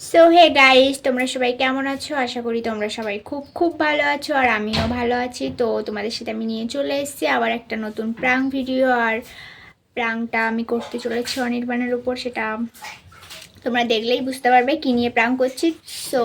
So hey guys তোমরা সবাই কেমন আছো? আশা করি তোমরা সবাই খুব খুব ভালো আছো আর আমিও ভালো আছি। তো তোমাদের সাথে আমি নিয়ে চলে এসেছি আবার একটা নতুন প্রাং ভিডিও আর প্রাংটা আমি করতে চলেছি অনির্বাণের উপর। সেটা তোমরা দেখলেই বুঝতে পারবে কি নিয়ে প্রাং করছি। সো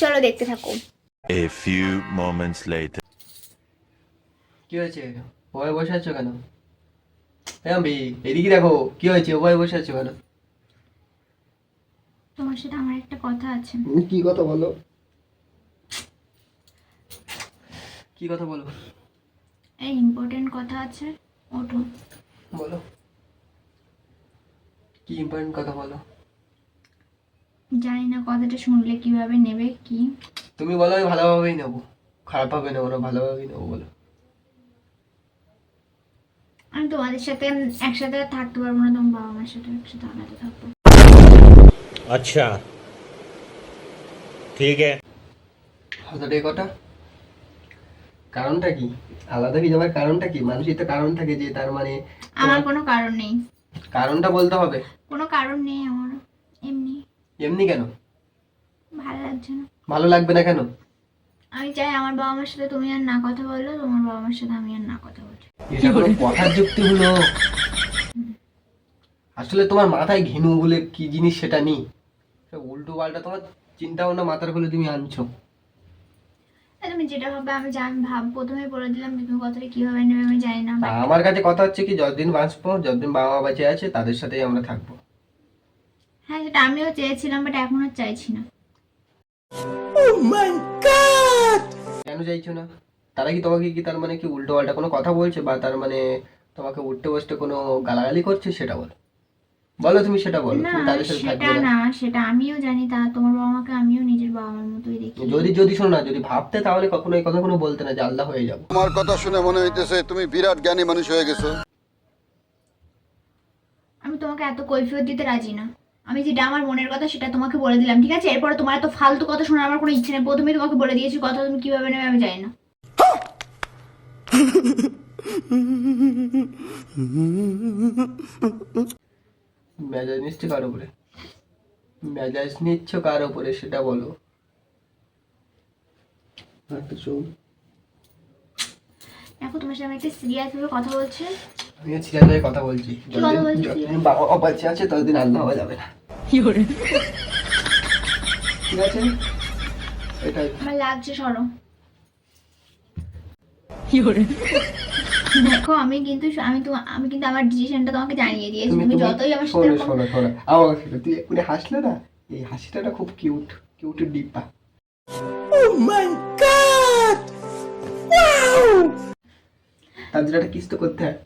চলো দেখতে থাকো। A few moments later. কি হয়েছে? ওভাবে বসে আছো কেন? হ্যাঁ এদিকে দেখো কি হয়েছে? ওভাবে বসে আছো কেন? তোমার সাথে আমার একটা কথা আছে। কি কথা বলো? কি কথা বলো এই ইম্পর্টেন্ট কথা আছে ওঠো। বলো। কি ইম্পর্টেন্ট কথা বলো? জানি না কথাটা শুনলে কীভাবে নেবে কি? তুমি বলো আমি ভালোভাবেই নেব। খারাপভাবে নেব না ভালোভাবেই নেব বলো। আমি তোমাদের সাথে একসাথে থাকতে পারব না তোমার বাবা মার সাথে একসাথে আলাদা থাকব। अच्छा ठीक है হঠাৎ এই কথা কারণটা কি আলাদা হয়ে যাওয়ার কারণটা কি মানুষের তো কারণ থাকে যে তার মানে আমার কোনো কারণ নেই কারণটা বলতে হবে কোনো কারণ নেই আমার এমনি এমনি কেন ভালো লাগছে না ভালো লাগবে না কেন আমি চাই আমার বাবা মার সাথে তুমি আর না কথা বলো তোমার বাবা মার সাথে আমি আর না কথা বলি এটা কোনো কথার যুক্তি হলো আসলে তোমার মাথায় ঘিনু বলে কি জিনিস সেটা নেই উল্টো পাল্টা তোমার চিন্তা ভাবনা মাথার খুলে তুমি আনছো। আর তুমি যেটা হবে আমি আমি ভাব প্রথমে বলে দিলাম তুমি কথাটা কীভাবে নেবে আমি জানি না আমার কাছে কথা হচ্ছে কি যতদিন বাঁচবো যতদিন বাবা বেঁচে আছে তাদের সাথেই আমরা থাকব। হ্যাঁ সেটা আমিও চেয়েছিলাম বাট এখন আর চাইছি না। কেন চাইছো না? তারা কি তোমাকে কি তার মানে কি উল্টো পাল্টা কোনো কথা বলছে বা তার মানে তোমাকে উঠতে বসতে কোনো গালাগালি করছে সেটা বলো। বলো তুমি সেটা বলো তুমি তাদের সাথে সেটা থাকবে না না। সেটা আমিও জানি তা তোমার বাবা মাকে আমিও নিজের বাবা মার মতোই দেখি। যদি যদি শোনো না যদি ভাবতে তাহলে কখনো এই কথা কোনো বলতে না যে আল্লাহ হয়ে যাব। তোমার কথা শুনে মনে হইতেছে তুমি বিরাট জ্ঞানী মানুষ হয়ে গেছো। আমি তোমাকে এত কৈফিয়ত দিতে রাজি না। আমি যেটা আমার মনের কথা সেটা তোমাকে বলে দিলাম ঠিক আছে? এরপরে তোমার এত ফালতু কথা শোনার আমার কোনো ইচ্ছে নেই। প্রথমেই তোমাকে বলে দিয়েছি কথা তুমি কীভাবে নেবে আমি জানি না। মেজাজ নিচ্ছ কার উপরে? মেজাজ নিচ্ছ কার উপরে সেটা বলো। একটা দেখো তোমার সাথে একটা সিরিয়াস ভাবে কথা বলছি। আমিও সিরিয়াস হয়ে কথা বলছি যতদিন বাবা আছে ততদিন আল্লাহ হওয়া যাবে না। ঠিক আছে? এটাই। আমার লাগছে সরো। দেখো আমি কিন্তু আমি তো আমি কিন্তু আমার ডিসিশনটা তোমাকে জানিয়ে দিয়েছি। তুমি যতই আমার সাথে শোনো শোনো শোনো। আমার শোনো। তুই এক্ষুনি হাসলে না? এই হাসিটা না খুব কিউট কিউট ডিব্বা তার জন্য একটা কিস তো করতে হয়।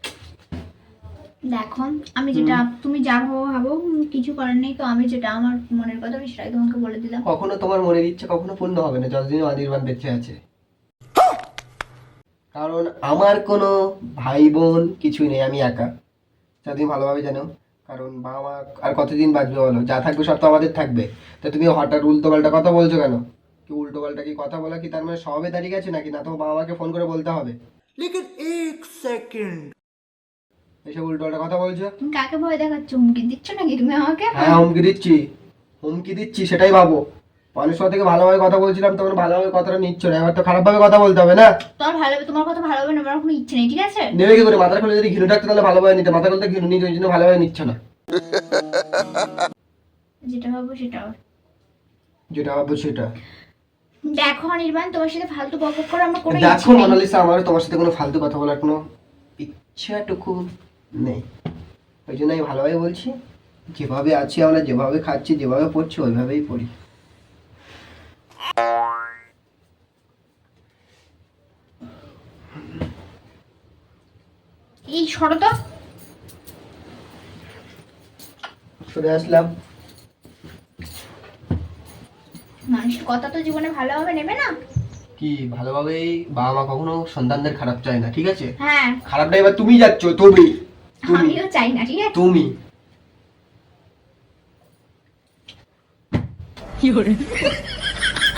দেখো আমি যেটা তুমি যা ভাবো ভাবো কিছু করার নেই তো। আমি যেটা আমার মনের কথা আমি সেটাই তোমাকে বলে দিলাম। কখনো তোমার মনের ইচ্ছে কখনো পূর্ণ হবে না যতদিন অনির্বাণ বেঁচে আছে। কারণ আমার কোনো ভাই বোন কিছুই নেই আমি একা। যা তুমি ভালোভাবে জানো কারণ বাবা মা আর কতদিন বাঁচবে বলো? যা থাকবে সব তো আমাদের থাকবে। তো তুমি হঠাৎ উল্টো পাল্টা কথা বলছো কেন? কি উল্টো পাল্টা কি কথা বলা কি তার মানে সবে দাঁড়িয়ে গেছে নাকি? না তো বাবা মাকে ফোন করে বলতে হবে। এসব উল্টো পাল্টা কথা বলছো? তুমি কাকে ভয় দেখাচ্ছ? হুমকি দিচ্ছ নাকি তুমি আমাকে? হ্যাঁ হুমকি দিচ্ছি। হুমকি দিচ্ছি সেটাই ভাবো। মানুষের থেকে ভালোভাবে কথা বলছিলাম তখন ভালোভাবে কথাটা নিচ্ছ না। এবার তো খারাপভাবে কথা বলতে হবে না? তোমার ভালো তোমার কথা ভালো হবে না আমার কোনো ইচ্ছে নেই ঠিক আছে? নেবে কি করে? মাথার খুলে যদি ঘিনু থাকতো তাহলে ভালোভাবে নিতে মাথা খুলতে ঘিনু নিতে ওই জন্য ভালোভাবে নিচ্ছ না। যেটা ভাবো সেটা। যেটা ভাবো সেটা। দেখো অনির্বাণ তোমার সাথে ফালতু বক বক করে আমার কোনো দেখো মোনালিসা আমারও তোমার সাথে কোনো ফালতু কথা বলার কোনো ইচ্ছাটুকু নেই। ওই জন্য আমি ভালোভাবে বলছি যেভাবে আছি আমরা যেভাবে খাচ্ছি যেভাবে পড়ছি ওইভাবেই পড়ি। এই সরো সরে আসলাম। মানুষের কথা তো জীবনে ভালোভাবে নেবে না? কি ভালোভাবেই বাবা মা কখনো সন্তানদের খারাপ চায় না ঠিক আছে? হ্যাঁ। খারাপটা এবার তুমি যাচ্ছ তুমি তুমি। আমিও চাই না ঠিক আছে? তুমি।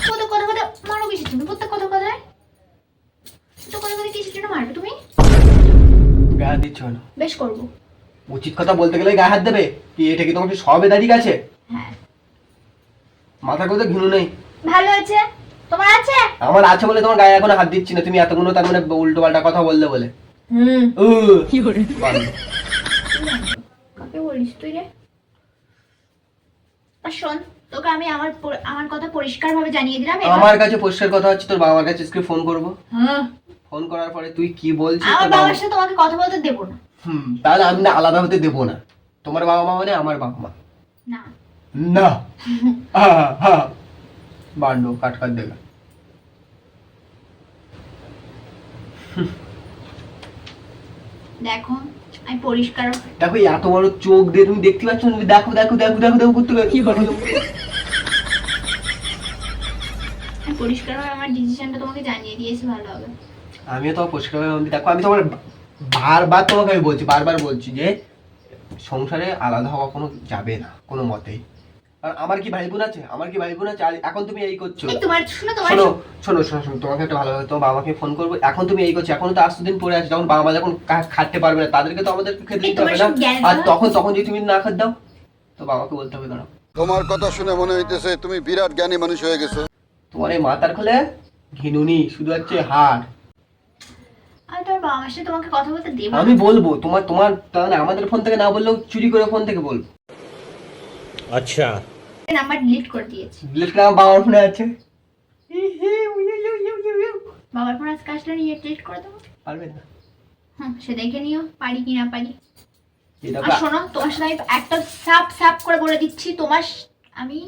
প্রত্যেক কথা কথা মারো কিসের জন্য? প্রত্যেক কথা কথায় প্রত্যেক কথা কথা কিসের জন্য মারবে তুমি? গায়ে হাত দিচ্ছ কেন? বেশ করব। উচিত কথা বলতে গেলে গায়ে হাত দেবে। কি এটা কি তোমাকে সবে দাঁড়িয়ে গেছে? হ্যাঁ। মাথা কথা ঘিনু নেই। ভালো আছে তোমার আছে? আমার আছে বলে তোমার গায়ে এখন হাত দিচ্ছি না। তুমি এতগুলো তার মানে উল্টো পাল্টা কথা বললে বলে। হুম। উ, বান্দর। কাকে বলিস তুই রে? আর শোন তোকে আমি আমার আমার কথা পরিষ্কার ভাবে জানিয়ে দিলাম আমার কাছে পরিষ্কার কথা হচ্ছে তোর বাবার কাছে আজকে ফোন করব। হ্যাঁ। ফোন করার পরে তুই কি বলছিস আমার বাবার সাথে তোমাকে কথা বলতে দেবো না। হুম তাহলে আমি না আলাদা হতে দেবো না। তোমার বাবা মা মানে আমার বাবা মা। না। না। বান্ড কাট কাট দেখা। দেখো আমি পরিষ্কার দেখো এত বড় চোখ দিয়ে তুমি দেখতে পাচ্ছ তুমি দেখো দেখো দেখো দেখো দেখো করতে আমি পরিষ্কার ভাবে আমার ডিসিশনটা তোমাকে জানিয়ে দিয়েছি ভালো হবে। আমিও তো দেখো আমি তোমার বারবার তোমাকে আমি বলছি বারবার বলছি যে সংসারে আলাদা হওয়া কোনো যাবে না কোনো মতেই। আর আমার কি ভাই বোন আছে? আমার কি ভাই বোন আছে? এখন তুমি এই করছ। তোমার শোনো শোনো শোনো শোনো তোমাকে একটা ভালো তোমার বাবাকে ফোন করব। এখন তুমি এই করছ। এখন তো আসতে দিন যখন বাবা যখন খাটতে পারবে না তাদেরকে তো আমাদের খেতে দিতে হবে না। আর তখন তখন যদি তুমি না দাও তো বাবাকে বলতে হবে দাঁড়াও তোমার কথা শুনে মনে হইতেছে তুমি বিরাট জ্ঞানী মানুষ হয়ে গেছো। তোমার এই মাথার খোলে ঘিনুনি শুধু হচ্ছে হাড়। আমি তোমাকে আমি বলব তোমার তোমার তাহলে আমাদের ফোন থেকে না বললেও চুরি করে ফোন থেকে বলব। আচ্ছা। নাম্বার ডিলিট করে দিয়েছি। ডিলিট করে বাবার ফোনে আছে। বাবার ফোন আজকে আসলে নিয়ে ডিলিট করে দেবো। পারবে না। হুম সে দেখে নিও পারি কি না পারি। আর শোনো তোমার সাথে আমি একটা সাপ সাপ করে বলে দিচ্ছি তোমার আমি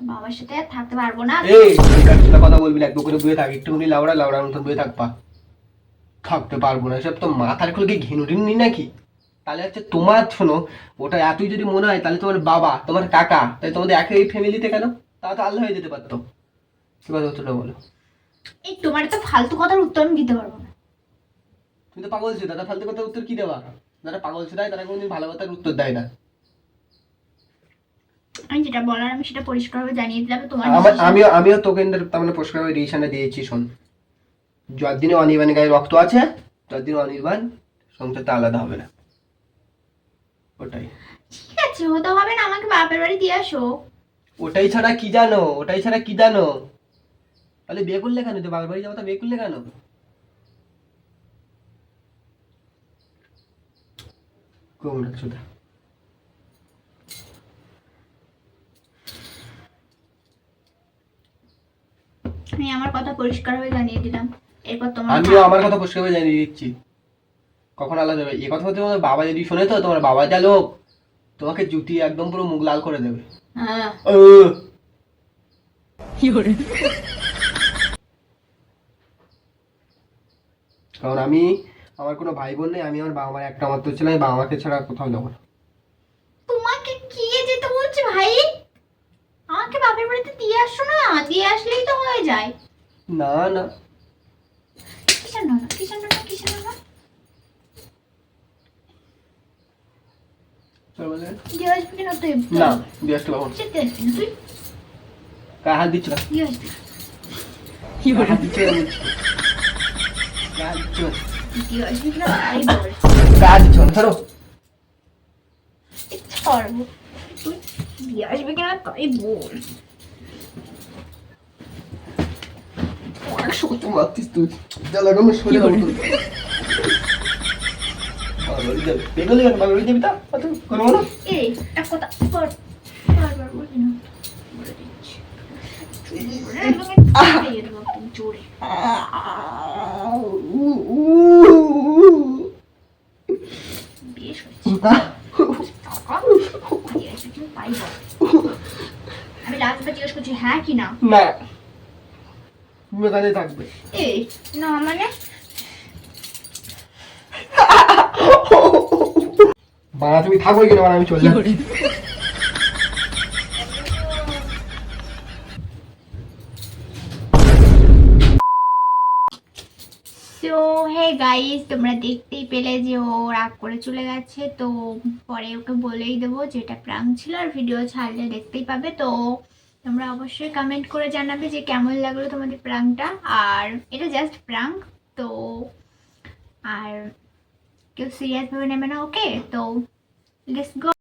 বাবার সাথে আর থাকতে পারব না। এই কথা বলবি? না একটু করে বুয়ে থাক একটুখানি লাউড়া লাউড়ার মতন বুয়ে থাকবা থাকতে পারব না সব তো মাথার খুলকে ঘিনুটিন নি নাকি? তাহলে হচ্ছে তোমার শোনো ওটা এতই যদি মনে হয় তাহলে তোমার বাবা তোমার কাকা তাই তোমাদের একই ফ্যামিলিতে কেন? তা তো আল্লাহ হয়ে যেতে পারতো। কি কথা উত্তরটা বলো। এই তোমার তো ফালতু কথার উত্তর আমি দিতে পারব না। তুমি তো পাগল দাদা ফালতু কথার উত্তর কি দেওয়া? যারা পাগল ছিল তারা কোনোদিন ভালো কথার উত্তর দেয় না। আমি যেটা বলার আমি সেটা পরিষ্কারভাবে জানিয়ে দিলাম তোমার আমার আমিও আমিও তোকে তার মানে পুরস্কার ডিসিশনটা দিয়েছি শোন। যতদিনে অনির্বাণের গায়ে রক্ত আছে ততদিন অনির্বাণ সংসারটা আলাদা হবে না। ওটাই। ঠিক আছে হতে হবে না আমাকে বাপের বাড়ি দিয়ে আসো। ওটাই ছাড়া কি জানো? ওটাই ছাড়া কি জানো? তাহলে বিয়ে করলে কেন? তো বাবার বাড়ি যাব তা বিয়ে করলে কেন? কোমরা আমি আমার কথা পরিষ্কার হয়ে জানিয়ে দিলাম। এরপর তোমার আমিও আমার কথা পরিষ্কার হয়ে জানিয়ে দিচ্ছি। কখন আলাদা হবে? এই কথা বলতে তোমার বাবা যদি শোনে তো তোমার বাবা যা লোক তোমাকে জুতি একদম পুরো মুখ লাল করে দেবে। হ্যাঁ। ও কারণ আমি আমার কোনো ভাই বোন নেই আমি আমার বাবা মার একটা মাত্র ছেলে আমি বাবা মাকে ছাড়া কোথাও যাব না। তোমাকে কে যেতে বলছে ভাই? আমাকে বাপের বাড়িতে দিয়ে আসো না দিয়ে আসলেই তো হয়ে যায়। না না। কিসের না কিসের না কিসের না চল বলে দিয়ে আসবি কেন তুই না হাত দিচ্ছ হাত দিচ্ছ? হাত দিচ্ছ? না। কিনা তাই বল গায়ে হাত ধরো। ছাড়বো তুই দিয়ে আসবি কিনা তাই বল অনেক শক্ত মারতিস তুই? যা লাগানো সরে কেন? তা? এই এক কথা বারবার না বেশ আমি লাস্টবার জিজ্ঞেস করছি হ্যাঁ কি না না তুমি থাকবে এই না মানে বাবা তুমি থাকো কিনা বাবা আমি চলে যাচ্ছি। হে গাইস তোমরা দেখতেই পেলে যে ও রাগ করে চলে গেছে তো পরে ওকে বলেই দেবো যে এটা প্রাঙ্ক ছিল আর ভিডিও ছাড়লে দেখতেই পাবে। তো তোমরা অবশ্যই কমেন্ট করে জানাবে যে কেমন লাগল তোমাদের প্রাঙ্কটা আর এটা জাস্ট প্রাঙ্ক তো আর কেউ সিরিয়াসভাবে নেবে না ওকে তো লেটস গো